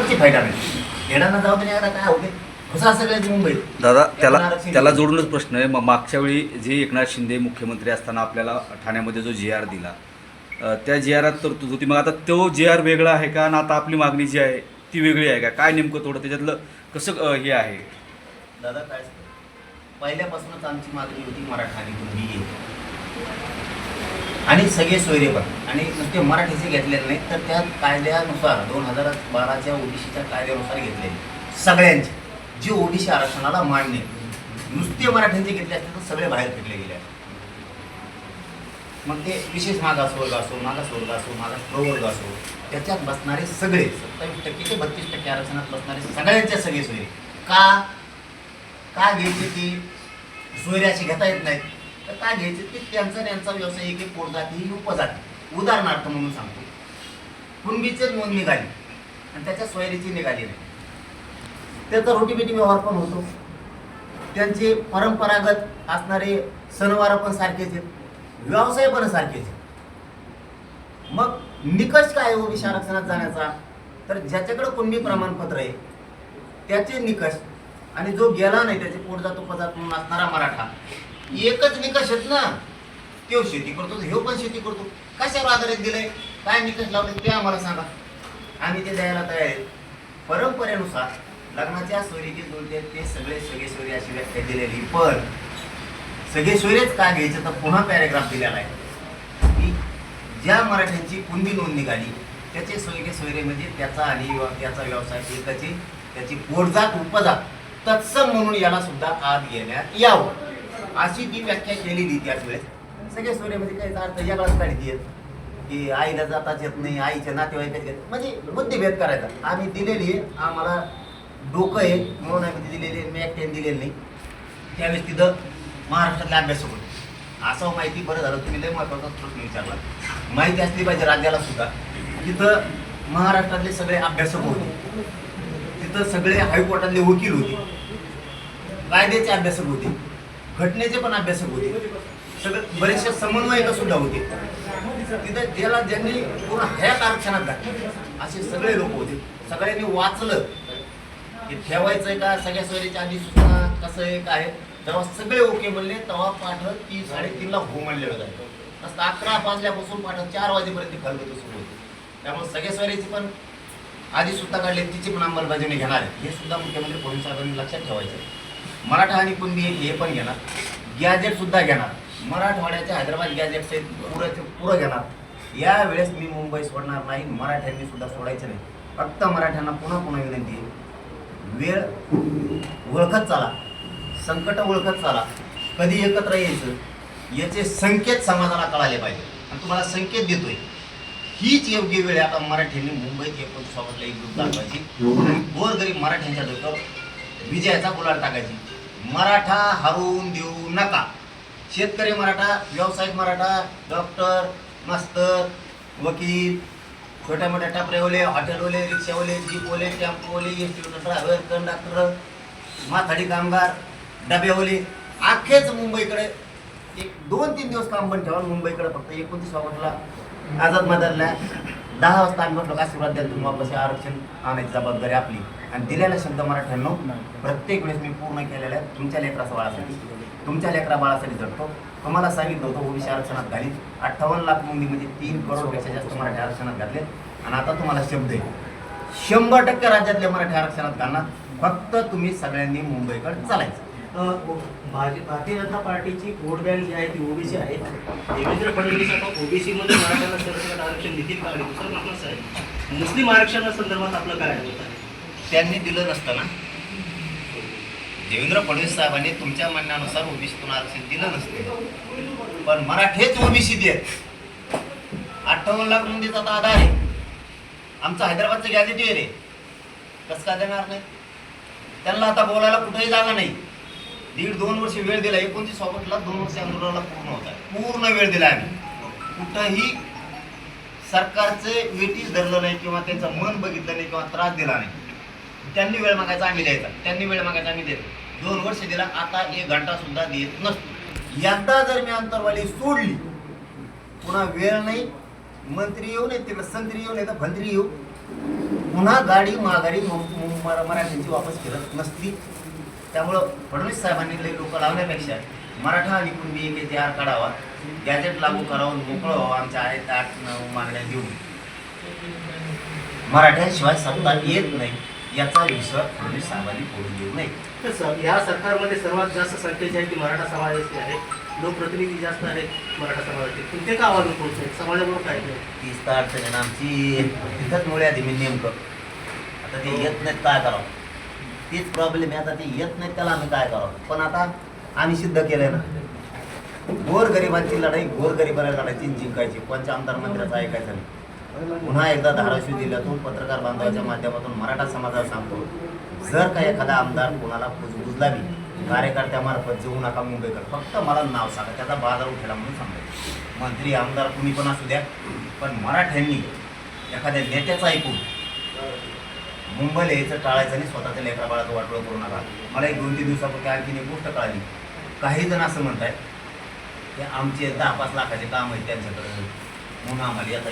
ची फायदा नाही येणार जाऊ दे आता काय होते कसं सगळ्याच मुंबईत. दादा त्याला आरक्षण त्याला. जोडूनच प्रश्न आहे. मग मागच्या वेळी जे एकनाथ शिंदे मुख्यमंत्री असताना आपल्याला ठाण्यामध्ये जो जी आर दिला अ, त्या जी आरात तरतूद होती. मग आता तो जी आर वेगळा आहे का? आणि आता आपली मागणी जी आहे ती वेगळी आहे का? काय नेमकं थोडं त्याच्यातलं कसं अ, हे आहे? दादा काय असतं? पहिल्यापासूनच आमची मागणी होती मराठा आणि. आणि सगळे सोयरे पण. आणि नुसते मराठीचे घेतलेले नाहीत तर त्या कायद्यानुसार दोन हजार बाराच्या ओबीसीच्या कायद्यानुसार घेतलेले. सगळ्यांचे. जे ओबीसी आरक्षणाला मान्य नुसते मराठ्यांचे घेतले असते तर सगळे बाहेर फिरले गेले मग ते विशेष मागासवर्ग असो मागासवर्ग असो मागास प्रवर्ग असो त्याच्यात बसणारे सगळे सत्तावीस टक्के ते बत्तीस टक्के आरक्षणात बसणारे सगळ्यांच्या सगळे सोय का? का घ्यायचे की सोयरे अशी घेता येत नाहीत. तर काय घ्यायचे की त्यांचा त्यांचा व्यवसाय एक एक पोटजाती ही उपजाती. उदाहरणार्थ म्हणून सांगतो. कुणबीचे नोंद निघाली आणि त्याच्या सोयरीची निघाली नाही. त्याचा रोटीबेटी व्यवहार पण होतो. त्यांचे परंपरागत असणारे सणवार पण सारखेच आहेत. व्यवसाय पण सारखेच आहेत. मग निकष काय हो विषय आरक्षणात जाण्याचा? तर ज्याच्याकडे कुणबी प्रमाणपत्र आहे त्याचे निकष आणि जो गेला नाही त्याचे पोटजात उपजात म्हणून असणारा मराठा एकच निकष आहेत ना? तो शेती करतो ह्यो पण शेती करतो. कशावर आधारित दिलंय? काय निकष लावले ते आम्हाला सांगा. आम्ही ते द्यायला तयार आहे परंपरेनुसार लग्नाच्या सोयरीचे जोडते ते सगळे सगळे सोयरी अशी व्याख्या दिलेली पण सगळे सोयरेच का घ्यायचं? तर पुन्हा पॅरेग्राफ दिलेला आहे. की ज्या मराठ्यांची कुंदी नोंद निघाली त्याचे सोयरे सोयरे म्हणजे त्याचा आणि त्याचा व्यवसाय एकाची त्याची पोटजात उपजात तत्सम म्हणून याला सुद्धा आत घेण्यात यावं. अशी ती व्याख्या केलेली त्याच वेळेस. सगळे सोयरे म्हणजे काही अर्थ वेगळाच काढत येत. की आईला जाताच येत नाही आईच्या नातेवाईकात येत. म्हणजे बुद्धिभेद करायचा. आम्ही दिलेली आहे. आम्हाला डोकं आहे. म्हणून आम्ही ती दिलेली आहे. मी एकट्याने दिलेली नाही. त्यावेळेस तिथं महाराष्ट्रातले अभ्यासक होते असं माहिती बरं झालं. तुम्ही लय महत्त्वाचा प्रश्न विचारला. माहिती असली पाहिजे राज्याला सुद्धा. तिथं महाराष्ट्रातले सगळे अभ्यासक होते. तिथं सगळे हायकोर्टातले वकील होते. कायद्याचे अभ्यासक होते. घटनेचे पण अभ्यासक होते. सगळे बरेचसे समन्वयक सुद्धा होते. तिथं त्याला ज्यांनी पूर्ण हयात आरक्षणात घातले असे सगळे लोक होते. सगळ्यांनी वाचलं हे आहे का सगळ्या सोयरीच्या आधी सूचना कसं आहे काय आहे. जेव्हा सगळे ओके म्हणले तेव्हा पाठ ती साडेतीनला हो म्हणलेलं जायचं. तसं अकरा वाजल्यापासून पाठ चार वाजेपर्यंत खलबत सुरू होते. त्यामुळे सगळ्या सोयरीची पण आधी सुद्धा काढले तिची पण अंमलबजावणी घेणार आहे हे सुद्धा मुख्यमंत्री फडणवीस साहेबांनी लक्षात ठेवायचं आहे. मराठा आणि कुणबी हे पण घेणार. गॅजेट सुद्धा घेणार. मराठवाड्याच्या हैदराबाद गॅजेट पुरं पुरं घेणार यावेळेस मी मुंबई सोडणार नाही मराठ्यांनी सुद्धा सोडायचं नाही. फक्त मराठ्यांना पुन्हा पुन्हा विनंती आहे. वेळ ओळखत चाला. संकट ओळखत चाला. कधी एकत्र यायचं याचे संकेत समाजाला कळाले पाहिजे. आणि तुम्हाला संकेत देतोय. हीच योग्य वेळ आता मराठ्यांनी मुंबईत एकोणीस ऑगस्टला एक ग्रुप दाखवायची गोरगरीब मराठ्यांच्या डोक्यावर विजयाचा गुलाल टाकायची. मराठा हरवून देऊ नका. शेतकरी मराठा व्यावसायिक मराठा डॉक्टर मास्तर वकील छोट्या मोठ्या टपरेवाले हॉटेलवाले रिक्षावाले जीपवाले टेम्पोवाले एस टी ड्रायव्हर कंडक्टर माथाडी कामगार डब्यावाले अख्खेच मुंबईकडे एक दोन तीन दिवस काम बंद ठेवा मुंबईकडे फक्त एकोणतीस ऑगस्टला आझाद मैदानला दहा वाजता आम्ही म्हटलं आशीर्वाद द्याल तुम्ही वापस आरक्षण आणायची जबाबदारी आपली. आणि दिलेला शब्द मराठ्यांनो प्रत्येक वेळेस मी पूर्ण केलेला आहे तुमच्या लेकरा बाळासाठी तुमच्या लेकरा बाळासाठी जगतो. तुम्हाला सांगितलं होतं ओबीसी आरक्षणात घाली अठ्ठावन्न लाख नोंदी म्हणजे तीन करोडपेक्षा जास्त मराठी आरक्षणात घातले आणि आता तुम्हाला शब्द आहे. शंभर टक्के राज्यातले मराठी आरक्षणात घालणार. फक्त तुम्ही सगळ्यांनी मुंबईकडे चालायचं. भारतीय जनता पार्टीची वोट बँक जी आहे ती ओबीसी आहे. देवेंद्र फडणवीस आता ओबीसी मध्ये मराठ्यांना सरसकट आरक्षण देतील का? आणि दुसरा प्रश्न आहे मुस्लिम आरक्षणासंदर्भात आपलं काय आहे? त्यांनी दिलं नसतं ना. देवेंद्र फडणवीस साहेबांनी तुमच्या म्हणण्यानुसार ओबीसीतून आरक्षण दिलं नसते. पण मराठेच ओबीसी देत. अठ्ठावन्न लाख नोंदीचा आता आधार आहे. आमचं हैदराबादचं गॅजेटियर आहे रे. कसं काय देणार नाही? त्यांना आता बोलायला कुठेही जागा नाही. दीड दोन वर्ष वेळ दिला. एकोणतीस ऑगस्टला दोन वर्ष आंदोलनाला पूर्ण होत आहे. पूर्ण वेळ दिला आम्ही. कुठंही सरकारचे वेटीस धरलं नाही किंवा त्यांचं मन बघितलं नाही किंवा त्रास दिला नाही. त्यांनी वेळ मागायचा आम्ही द्यायचा. त्यांनी वेळ मागायचा आम्ही देतो दोन वर्ष दिला आता एक घंटा सुद्धा देत नसतो. यंदा जर मी अंतरवाली सोडली पुन्हा वेळ नाही मंत्री येऊ नये तिकडे संत्री येऊ नाही तर भंत्री येऊ. पुन्हा गाडी माघारी मराठ्यांची वापस फिरत नसती. त्यामुळं फडणवीस साहेबांनी लई लोक लावण्यापेक्षा मराठा आणि कुणबी एक इतिहार आर काढावा गॅजेट लागू करावं मोकळं व्हावं आमच्या आहेत आठ नऊ मागण्या देऊन मराठ्यांशिवाय सत्ता येत नाही. याचा विश्वास फडणवीस साहेबांनी पडून देऊ नये. तर स- या सरकारमध्ये सर्वात जास्त संख्येचे आहे की मराठा समाजाचे आहे. लोकप्रतिनिधी जास्त आहेत मराठा समाजाचे. पण ते का आवाज नाहीत समाजाबरोबर काय तीच तर अडचण आहे आमची. तिथंच मुळे आधी मी नेमकं. आता ते येत नाहीत काय करावं? तीच प्रॉब्लेम आहे. आता ते येत नाहीत त्याला आम्ही काय करावं? पण आता आम्ही सिद्ध केलंय ना. गोरगरिबांची लढाई गोरगरिबाला लढायची जिंकायची. पंच आमदार मंत्र्याचं ऐकायचं नाही. पुन्हा एकदा धाराशिव जिल्ह्यातून पत्रकार बांधवाच्या माध्यमातून मराठा समाजाला सांगतो जर का एखादा आमदार कोणाला कुजबुजलावी कार्यकर्त्यामार्फत जेवू नका मुंबईकर फक्त मला नाव सांगा त्याचा बाजार उठेला म्हणून सांगतो. मंत्री आमदार कुणी पण असू द्या पण मराठ्यांनी एखाद्या नेत्याचं ऐकून मुंबईला यायचं टाळायचं आणि स्वतःच्या लेकरा बाळाचं वाटोळं करू नका. मला एक दोन तीन दिवसापूर्वी आणखीन एक गोष्ट कळाली. काही जण असं म्हणत आहेत की आमचे दहा पाच लाखाचे काम आहेत त्यांच्याकडे. म्हणून आम्हाला याचा